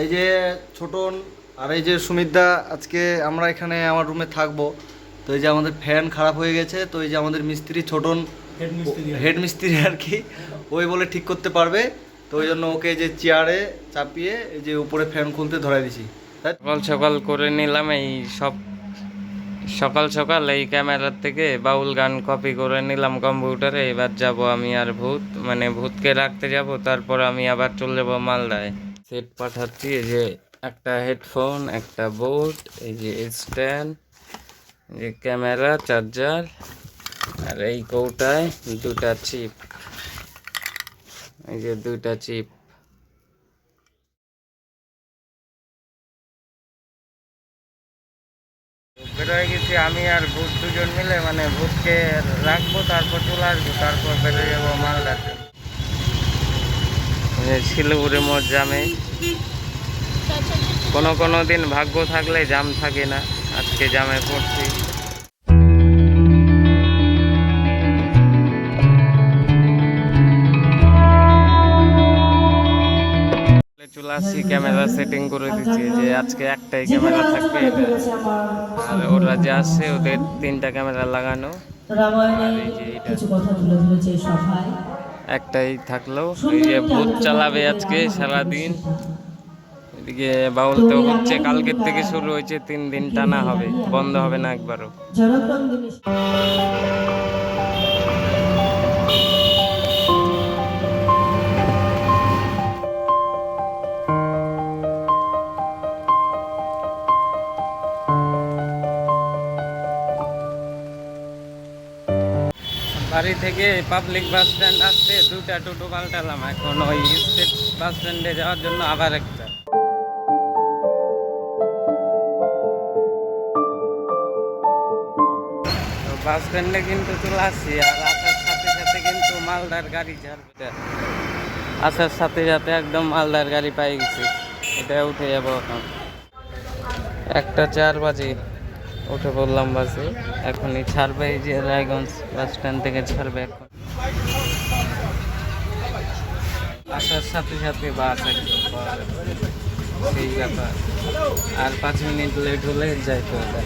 এই যে ছোটন আর এই যে সুমিতদা আজকে আমরা এখানে আমার রুমে থাকব। তো এই যে আমাদের ফ্যান খারাপ হয়ে গেছে তো এই যে আমাদের মিস্ত্রি ছোটন হেড মিস্ত্রি আর কি। ওই বলে ঠিক করতে পারবে। তো ওই জন্য ওকে যে চেয়ারে চাপিয়ে এই যে উপরে ফ্যান খুলতে ধরাই দিছি। সকাল সকাল করে নিলাম এই সব সকাল সকাল এই ক্যামেরার থেকে বাউল গান কপি করে নিলাম কম্পিউটারে এবার যাব আমি আর ভূত মানে ভূতকে রাখতে যাব তারপর আমি আবার চলে যাব মালদায়। সেট পাঠাচ্ছি, এই যে একটা হেডফোন, একটা বোর্ড, এই যে স্ট্যান্ড যে ক্যামেরা, চার্জার, আর এই কৌটায় দুটা চিপ, এই যে দুটা চিপ। বেরোয় গেছি আমি আর ভূত দুজন মিলে মানে ভূতকে রাখব, তারপর চলে আসব, তারপর বেরোয় যাব মালদাতে। শিলিগুড়ি মোড় জামে। কোনো কোনো দিন ভাগ্য থাকলে জাম থাকে না, আজকে জামে পড়ছি। চলে আসছি ক্যামেরা সেটিং করে দিচ্ছি, যে আজকে একটাই ক্যামেরা থাকবে এটা। আর ওরা যে আসছে, ওদের তিনটা ক্যামেরা লাগানো। আর এই যে এইটা। একটাই থাকল। এদিকে যে ভূত চালাবে আজকে সারাদিন। এদিকে বাউল তো হচ্ছে কালকের থেকে শুরু হয়েছে তিন দিন টানা হবে বন্ধ হবে না একবারও। বাড়ি থেকে পাবলিক বাস স্ট্যান্ড আসতে দুটা টোটো পাল্টালাম। এখন ওই স্টেট বাস স্ট্যান্ডে যাওয়ার জন্য আবার একটা। বাস স্ট্যান্ডে কিন্তু চলে আসছি আর আসার সাথে সাথে কিন্তু মালদার গাড়ি ছাড়বে। আসার সাথে সাথে একদম মালদার গাড়ি পাই গেছি। এটা উঠে যাব এখন। একটা চার বাজে। উঠে পড়লাম বাসে এখনই ছাড়বে এই যে রায়গঞ্জ বাস স্ট্যান্ড থেকে ছাড়বে এখন। আসার সাথে সাথে বাস একদম সেই ব্যাপার। আর পাঁচ মিনিট লেট হলে যাইতে হবে।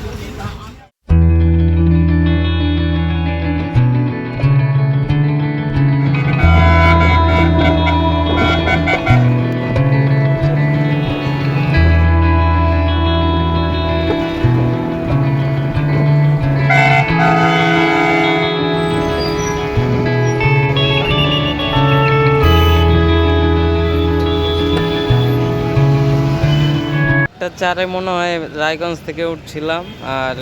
একটা চারে মনে হয় রায়গঞ্জ থেকে উঠছিলাম আর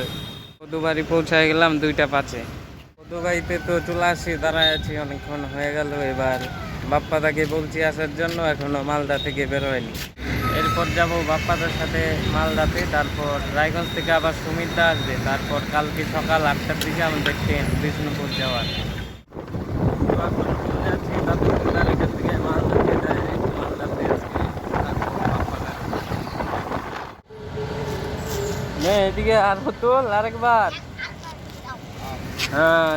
কদুবাড়ি পৌঁছায় গেলাম দুইটা পাঁচে। কদুবাড়িতে তো চলে আসি, দাঁড়ায় আছি অনেকক্ষণ হয়ে গেল এবার। বাপ্পাদাকে বলছি আসার জন্য, এখনও মালদা থেকে বেরোয়নি এরপর যাব বাপ্পাদার সাথে মালদাতে, তারপর রায়গঞ্জ থেকে আবার সুমিতদা আসবে। তারপর কালকে সকাল আটটার দিকে আমাদের ট্রেন বিষ্ণুপুর যাওয়ার দাদুদার এখান থেকে মালদাতে direct মালদাতে আজকে তারপর বাপ্পাদার এদিকে আর তোল আরেকবার। হ্যাঁ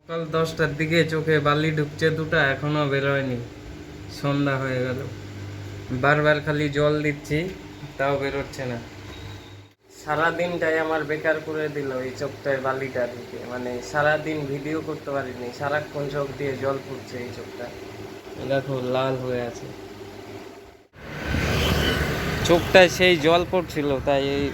সকাল দশটার দিকে চোখে বালি ঢুকছে দুটা, এখনও বেরোয়নি সন্ধ্যা হয়ে গেল। বারবার খালি জল দিচ্ছি, তাও বেরোচ্ছে না। সারাদিনটাই আমার বেকার করে দিল এই চোখটায় বালিটা দিকে মানে সারাদিন ভিডিও করতে পারিনি, সারাক্ষণ চোখ দিয়ে জল পড়ছে এই চোখটা। দেখো, লাল হয়ে আছে। চোখটায় সেই জল পড়ছিল, তাই এই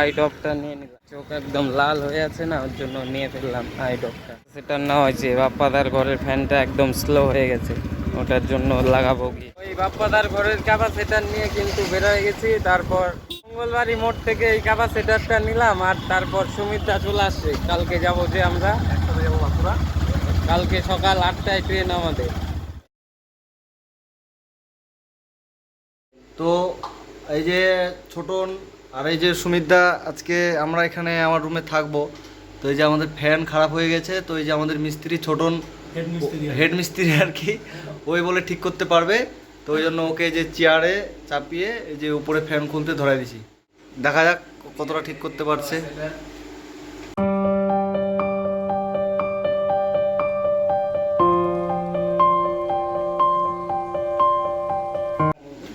আই ড্রপটা নিয়ে নিলাম। চোখ একদম লাল হয়ে আছে না, ওর জন্য নিয়ে ফেললাম আই ড্রপটা সেটা না হয়েছে বাপ্পাদার ঘরের ফ্যানটা একদম স্লো হয়ে গেছে, ওটার জন্য লাগাবো কি? ওই বাপ্পাদার ঘরের ক্যাপাসিটার নিয়ে কিন্তু বেরোয় গেছি, তারপর মঙ্গলবাড়ি মোড় থেকে এই ক্যাপাসিটারটা নিলাম আর তারপর সুমিতটা চলে আসছে। কালকে যাব যে আমরা। কালকে সকাল আটটায় ট্রেন আমাদের। তো এই যে ছোটন আর এই যে সুমিতদা আজকে আমরা এখানে আমার রুমে থাকব। তো এই যে আমাদের ফ্যান খারাপ হয়ে গেছে তো এই যে আমাদের মিস্ত্রি ছোটন হেড মিস্ত্রি আর কি ওই বলে ঠিক করতে পারবে। তো ওই জন্য ওকে যে চেয়ারে চাপিয়ে যে উপরে ফ্যান খুলতে ধরাই দিছি। দেখা যাক কতটা ঠিক করতে পারছে।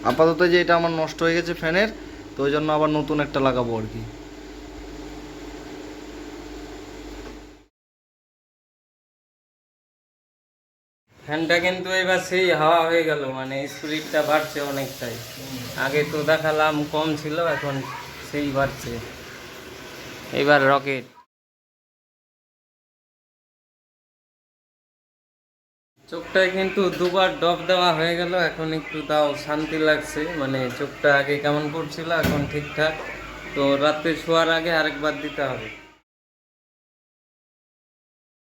আপাতত যে এটা আমার নষ্ট হয়ে গেছে ফ্যানের তো ওই জন্য আবার নতুন একটা লাগাবো আর কি। ফ্যানটা কিন্তু এবার সেই হাওয়া হয়ে গেল মানে স্পিডটা বাড়ছে অনেকটাই। আগে তো দেখালাম কম ছিল, এখন সেই বাড়ছে। এবার রকেট। চোখটায় কিন্তু দুবার ডব দেওয়া হয়ে গেল, এখন একটু তাও শান্তি লাগছে মানে চোখটা আগে কেমন করছিল, এখন ঠিকঠাক। তো রাতে শোয়ার আগে আরেকবার দিতে হবে।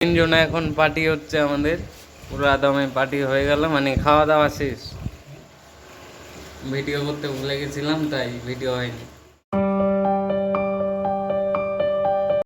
তিনজনে এখন পার্টি হচ্ছে আমাদের। পুরো আদমে পার্টি হয়ে গেল মানে খাওয়া দাওয়া শেষ। ভিডিও করতে ভুলে গেছিলাম, তাই ভিডিও হয়নি।